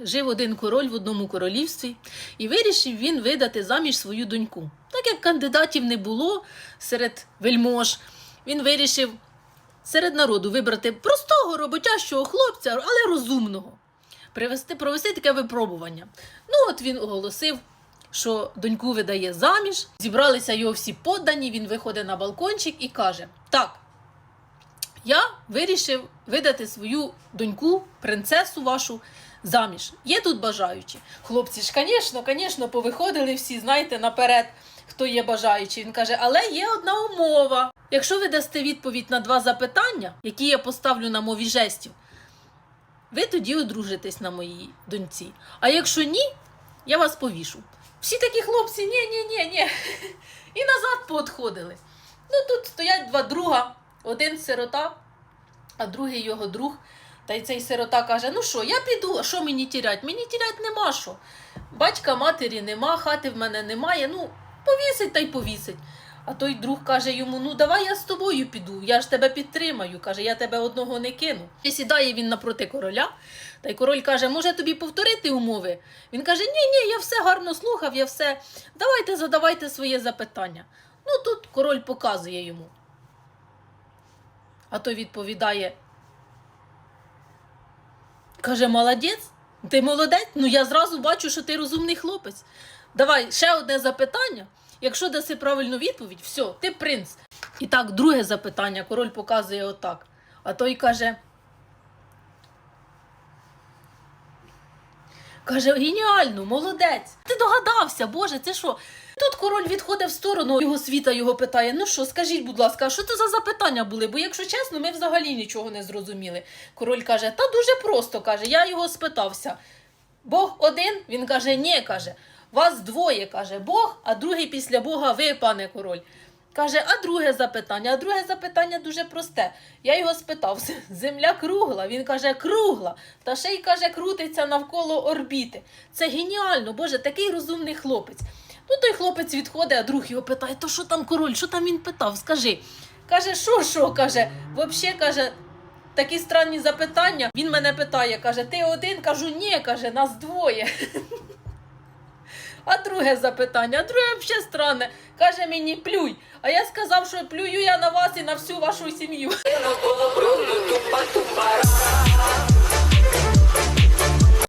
жив один король в одному королівстві, і вирішив він видати заміж свою доньку. Так як кандидатів не було серед вельмож, він вирішив серед народу вибрати простого роботящого хлопця, але розумного. Привести, провести таке випробування. Ну, от він оголосив, що доньку видає заміж. Зібралися його всі поддані. Він виходить на балкончик і каже: Так, я вирішив видати свою доньку, принцесу вашу, заміж. Є тут бажаючі. Хлопці ж, звісно, звісно, повиходили всі, знаєте, наперед, хто є бажаючий. Він каже, але є одна умова. Якщо ви дасте відповідь на два запитання, які я поставлю на мові жестів, ви тоді одружитесь на моїй доньці. А якщо ні, я вас повішу. Всі такі хлопці, ні, ні, ні, ні. І назад поотходили. Ну тут стоять два друга, один сирота, а другий його друг. Та й цей сирота каже: ну що, я піду, а що мені тірять? Мені тірять нема що. Батька матері нема, хати в мене немає. Ну, повісить та й повісить. А той друг каже йому: ну давай я з тобою піду, я ж тебе підтримаю. Каже, я тебе одного не кину. І сідає він напроти короля. Та й король каже, може тобі повторити умови? Він каже: Ні, ні, я все гарно слухав, я все. Давайте задавайте своє запитання. Ну тут король показує йому. А той відповідає. Каже, молодець, ти молодець? Ну я зразу бачу, що ти розумний хлопець. Давай ще одне запитання. Якщо даси правильну відповідь, все, ти принц. І так, друге запитання, король показує отак. А той каже. Каже, геніально, молодець. Ти догадався, Боже, це що? Тут король відходить в сторону його світа, його питає: ну що, скажіть, будь ласка, що це за запитання були? Бо, якщо чесно, ми взагалі нічого не зрозуміли. Король каже: та дуже просто каже, я його спитався. Бог один? Він каже, ні, каже. Вас двоє, каже Бог, а другий після Бога ви, пане король. Каже, а друге запитання? А друге запитання дуже просте. Я його спитав: земля кругла. Він каже, кругла. Та ще й каже, крутиться навколо орбіти. Це геніально, Боже, такий розумний хлопець. Ну, той хлопець відходить, а друг його питає: то що там король? Що там він питав? Скажи. Каже, що, що? каже, взагалі, каже, такі странні запитання. Він мене питає, каже, ти один? Кажу, ні, каже, нас двоє. А друге запитання, а друге взагалі странне. Каже мені плюй. А я сказав, що плюю я на вас і на всю вашу сім'ю.